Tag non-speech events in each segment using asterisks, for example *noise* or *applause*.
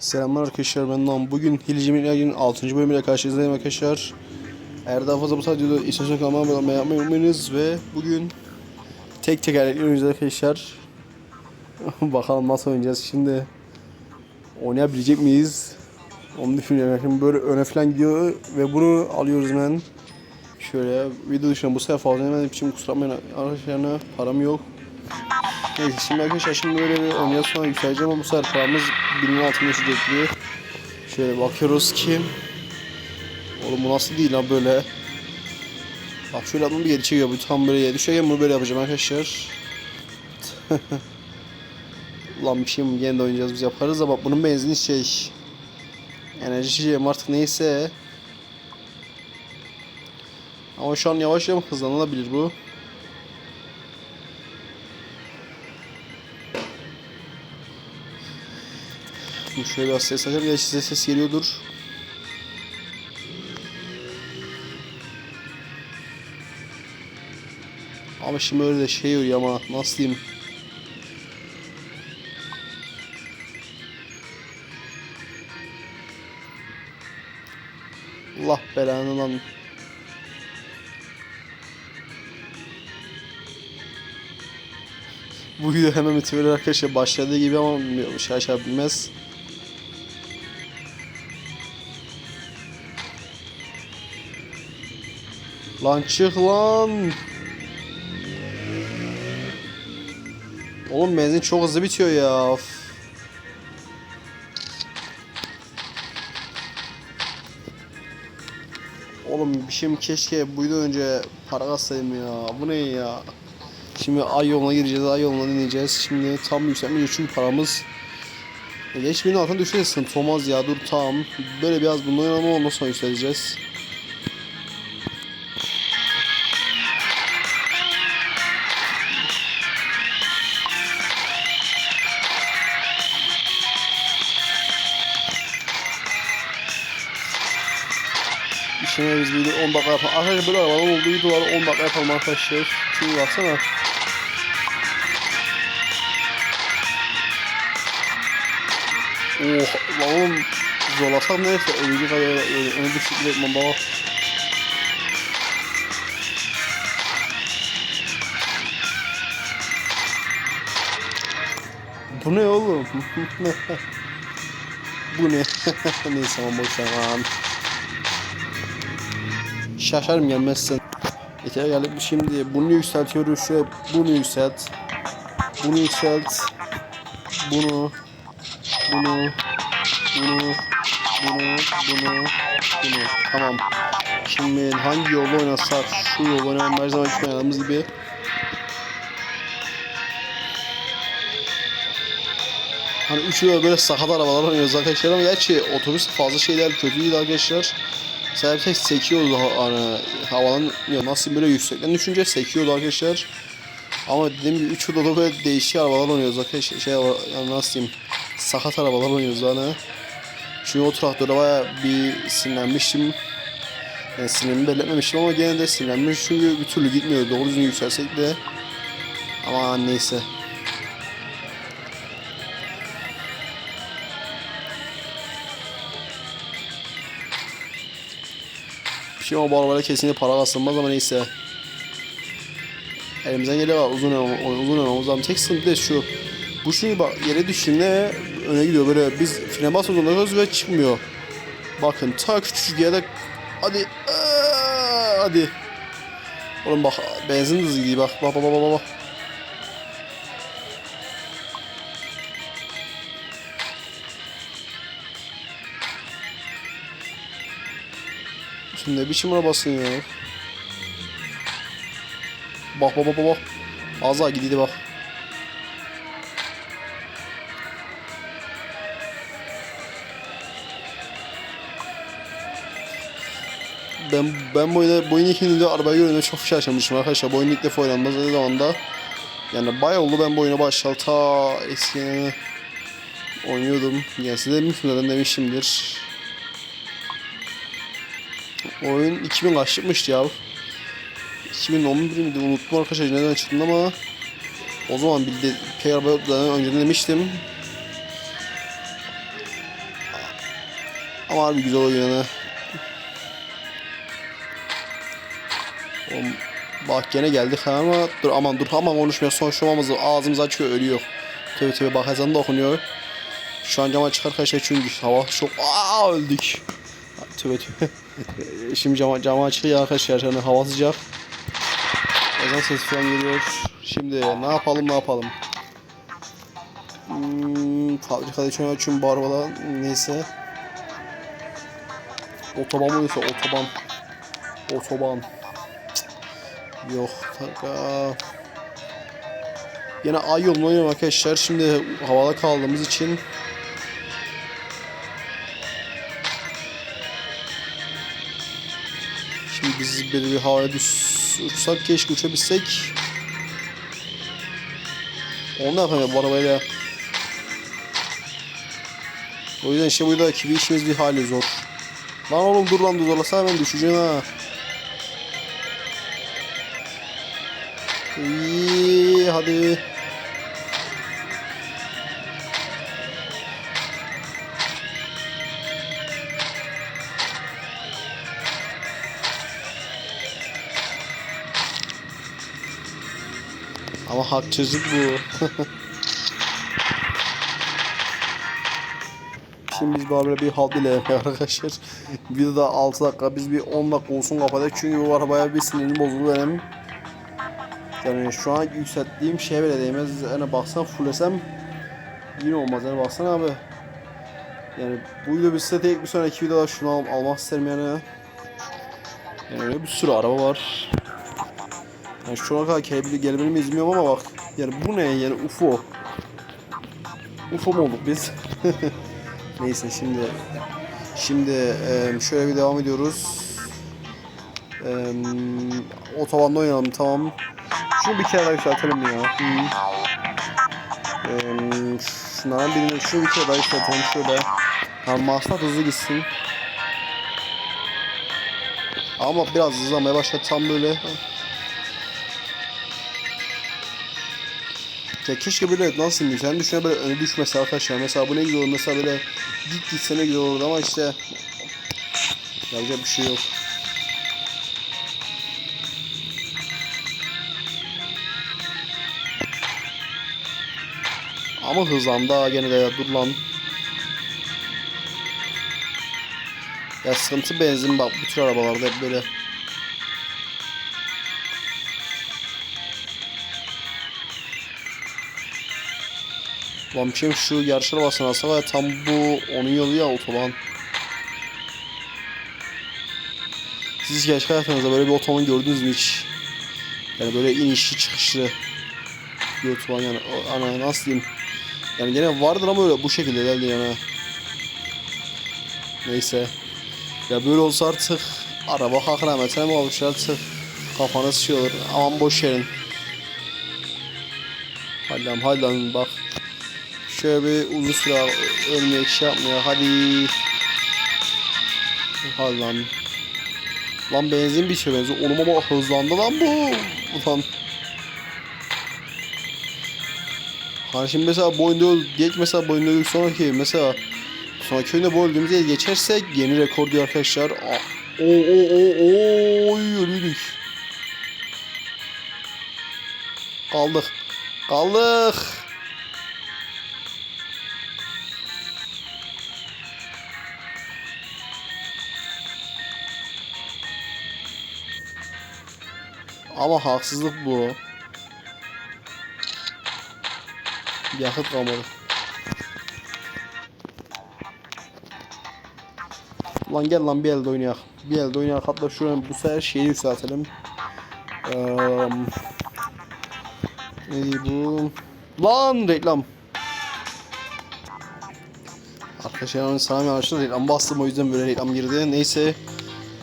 Selamlar arkadaşlar ben Nam. Bugün Hileci Milyar'ın 6. bölümüyle karşınızdayım arkadaşlar. Eğer daha fazla bu tarz videoda istiyorsanız kanalıma abone olmayı yapmayı unutmayınız ve bugün tek tekerlekli oynayacağız arkadaşlar. *laughs* Bakalım nasıl oynayacağız şimdi. Oynayabilecek miyiz? Onu düşünüyorum. Şimdi böyle öne falan gidiyor ve bunu alıyoruz hemen. Şöyle video dışında bu sefer fazla yemediğim için kusura bakmayın arkadaşlar param yok. Neyse şimdi arkadaşlar şimdi böyle bir oynaya sonra yükseleceğim ama bu sefer paramız birinin altında düşecek. Şöyle bakıyoruz ki Oğlum bu nasıl değil lan böyle? Bak şöyle adamı bir geri çekiyor bu tam böyle yere düşerken bunu böyle yapacağım arkadaşlar. *laughs* Ulan bir şey mi? Yine de oynayacağız biz yaparız bak bunun benzini şey Enerji içeceğim artık neyse. Ama şu an yavaş yavaş hızlanabilir bu Şimdi şöyle biraz ses açalım. Gerçi size ses geliyordur. Ama şimdi öyle de şey oluyor ama nasıl diyeyim. Allah belanı lan. Bu video hemen bitirir arkadaşlar başladığı gibi ama bilmiyorum şey aşağı bilmez. Lan çık lan. Oğlum benzin çok hızlı bitiyor ya. Of. Oğlum bir şeyim keşke buydu önce para kalsaydım ya. Bu ne ya? Şimdi ay yoluna gireceğiz, ay yoluna dinleyeceğiz. Şimdi tam yükselmeyecek çünkü paramız e, Geç binin altına düşerse sıkıntı olmaz ya dur tamam. Böyle biraz bundan oynama ondan sonra yükseleceğiz. İşine biz video 10 dakika yapalım. Arkadaşlar böyle arabalar olduğu videoları 10 dakika yapalım arkadaşlar. Şimdi baksana. Oh lan oğlum zorlasam neyse ölücü kadar öyle onu bisiklet etmem baba. Bu ne oğlum? *laughs* Bu ne? *laughs* Neyse ama boş ver lan. Şaşarım gelmezsen. Yeter geldik şimdi bunu yükseltiyoruz şöyle bunu yükselt. Bunu yükselt. Bunu bunu, bunu, bunu, bunu, bunu. Tamam. Şimdi hangi yolda oynasak? Şu yol oynayalım her zaman oynadığımız gibi. Hani üç yol böyle sakat arabalar oynuyoruz arkadaşlar ama gerçi otobüs fazla şeyler kötü değil arkadaşlar. Sadece tek sekiyordu hani havalan ya nasıl böyle yüksekten düşünce sekiyordu arkadaşlar. Ama dediğim gibi 3 yılda da böyle değişik arabalar oynuyoruz arkadaşlar. Şey yani nasıl diyeyim sakat arabalar oynuyoruz hani. Çünkü o traktöre baya bir sinirlenmiştim. Yani sinirimi belirtmemiştim ama gene de sinirlenmiş çünkü bir türlü gitmiyor. Doğru düzgün yükselsek de. Ama neyse. Bir şey ama bu arabayla kesinlikle para kazanmaz ama neyse. Elimizden geliyor uzun uzun oynamamız lazım. Tek sıkıntı da şu. Bu şimdi bak yere düştüğünde öne gidiyor böyle biz frene basmak zorunda ve çıkmıyor. Bakın ta küçücük yerde hadi hadi. Oğlum bak benzin hızı gidiyor bak bak bak bak bak. Ne biçim arabasın ya. Bak bak bak bak. Az daha gidiyordu bak. Ben ben bu oyunda bu oyunu ikinci arabayı görünce çok şaşırmışım arkadaşlar. Bu oyunu ilk defa oynanmaz ne zamanda. Yani bayağı oldu ben bu oyuna başlayalı ta eskiden oynuyordum. Yani size demiştim zaten demişimdir. Oyun 2000 kaç çıkmıştı ya. 2011 miydi unuttum arkadaşlar neden çıktım ama o zaman bildi P arabadan önceden demiştim. Ama harbi güzel oyun yani. Bak gene geldik ama dur aman dur aman konuşmuyor son şovamızı ağzımız açıyor ölüyor. Tövbe tövbe bak ezan da okunuyor. Şu an cama çıkar kaçar çünkü hava çok aa öldük. Tövbe tövbe. Şimdi cama, cama açıyor arkadaşlar yani hava sıcak. Ezan sesi falan geliyor. Şimdi ne yapalım ne yapalım. Hmm, fabrikada için bu arabada neyse. Otoban mı yoksa otoban. Otoban. Yok taka. Yine ay yolunu oynuyorum arkadaşlar. Şimdi havada kaldığımız için biz bir, bir havaya düş uçsak keşke uçabilsek. Onu da yapamıyor bu arabayla. O yüzden işte burada kibi işimiz bir hali zor. Lan oğlum dur lan zorlasana ben düşeceğim ha. İyi hadi. Ama haksızlık bu. Şimdi biz böyle bir halt ile arkadaşlar. Videoda 6 dakika biz bir 10 dakika olsun kapadık çünkü bu arabaya bir sinirim bozuldu benim. Yani şu an yükselttiğim şeye bile değmez. Yani baksan fullesem yine olmaz. Yani baksana abi. Yani bu video bir size tek bir sonraki videoda şunu al- almak isterim yani. Yani öyle bir sürü araba var. Yani şu ana kadar kelebili gelmeni mi izlemiyorum ama bak. Yani bu ne yani UFO. UFO mu olduk biz? *laughs* Neyse şimdi şimdi şöyle bir devam ediyoruz. Otobanda oynayalım tamam. Şunu bir kere daha yükseltelim ya. Eee şunlardan birini şunu bir kere daha yükseltelim şöyle. Yani masraf hızlı gitsin. Ama biraz hızlanmaya başladı tam böyle. Ya keşke böyle nasıl diyeyim sen düşüne böyle öne düşmese arkadaşlar. Mesela bu ne güzel olur. Mesela böyle git gitse ne güzel olurdu ama işte yapacak bir şey yok. Ama hızlandı ha gene de ya dur lan. Ya sıkıntı benzin bak bu tür arabalarda hep böyle. Lan bir şeyim şu yarış arabasını alsa ya tam bu onun yolu ya otoban. Siz hiç gerçek hayatınızda böyle bir otoban gördünüz mü hiç? Yani böyle inişli çıkışlı bir otoban yani ana nasıl diyeyim? Yani gene vardır ama öyle bu şekilde herhalde yani. Neyse. Ya böyle olsa artık araba hak rahmetine mi olmuş artık kafanız şey olur. Aman boş lan hadi lan bak. Şöyle bir uzun süre ölmeye şey yapmıyor. Hadi. Hadi lan. Lan benzin bitiyor benzin. Oğlum ama hızlandı lan bu. Ulan. Hani şimdi mesela bu oyunda öl, geç mesela bu oyunda öldük sonraki mesela sonraki oyunda bu öldüğümüz geçersek yeni rekor diyor arkadaşlar. Aa, O o o o ölüydük. Kaldık. Kaldık. Ama haksızlık bu. Yakıt kalmadı. Lan gel lan bir elde oynayak. Bir elde oynayak. Hatta şuradan bu sefer şeyi yükseltelim. Eee neydi bu? Lan reklam. Arkadaşlar yani Sami Ağaç'ta reklam bastım o yüzden böyle reklam girdi. Neyse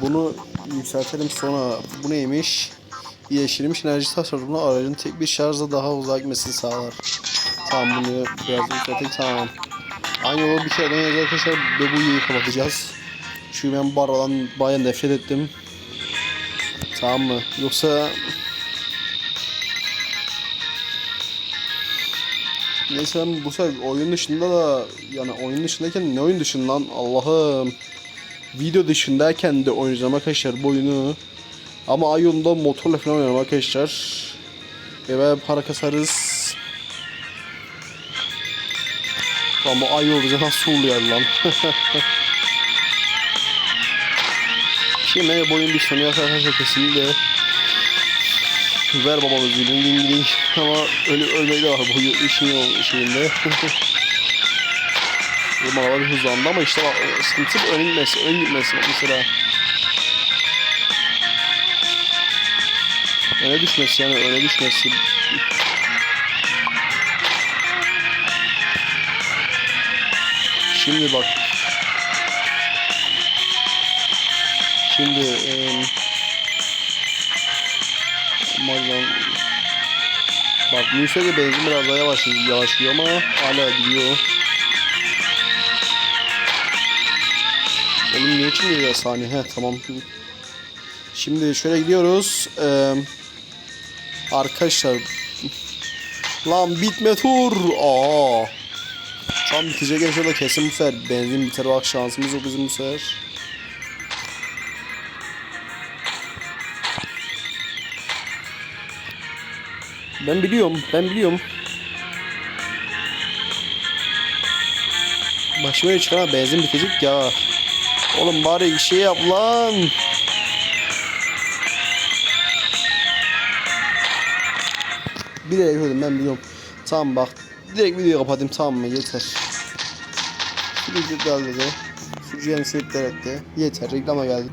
bunu yükseltelim sonra bu neymiş? Yeşilmiş enerji tasarrufuna aracın tek bir şarjla daha uzağa gitmesini sağlar. Tamam bunu biraz yükselttik tamam. Aynı yolu bir kere deneyeceğiz arkadaşlar ve bu yayı kapatacağız. Çünkü ben bu aradan bayağı nefret ettim. Tamam mı? Yoksa Neyse ben bu sefer oyun dışında da yani oyun dışındayken ne oyun dışından Allah'ım video dışındayken de oynayacağım arkadaşlar bu oyunu. Ama ay yolunda motorla falan oynarım arkadaşlar. Ve para kasarız. Ama ay yolda nasıl oluyor lan? *laughs* Şimdi bu oyun bir sonu arkadaşlar kesinlikle. Ver babamız dilin din din ama ölü ölmeyi de var bu işin şeyinde. *laughs* Bu aralar bir hızlandı ama işte bak sıkıntı ön gitmesi, ön gitmesi mesela. Öne düşmesi yani öne düşmesi. Şimdi bak. Şimdi eee Umarım Bak Musa de benzin biraz daha yavaş yavaşlıyor ama hala gidiyor. Oğlum niye için geliyor saniye? He tamam. Şimdi şöyle gidiyoruz. Ee, arkadaşlar. Lan bitme tur. Aa. Tam bitecek inşallah kesin bu sefer. Benzin biter bak şansımız yok bizim bu sefer. Ben biliyorum, ben biliyorum. Başıma çıkan benzin bitecek ya. Oğlum bari şey yap lan. Bilerek öldüm ben biliyorum. Tamam bak. Direkt videoyu kapatayım tamam mı? Yeter. Video geldi de. Yeni seyirler etti. Yeter reklama geldik.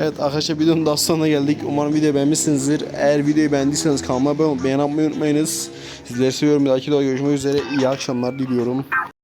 Evet arkadaşlar videonun daha sonuna geldik. Umarım videoyu beğenmişsinizdir. Eğer videoyu beğendiyseniz kanalıma abone olmayı, unutmayınız. Sizleri seviyorum. Bir dahaki videoda görüşmek üzere. İyi akşamlar diliyorum.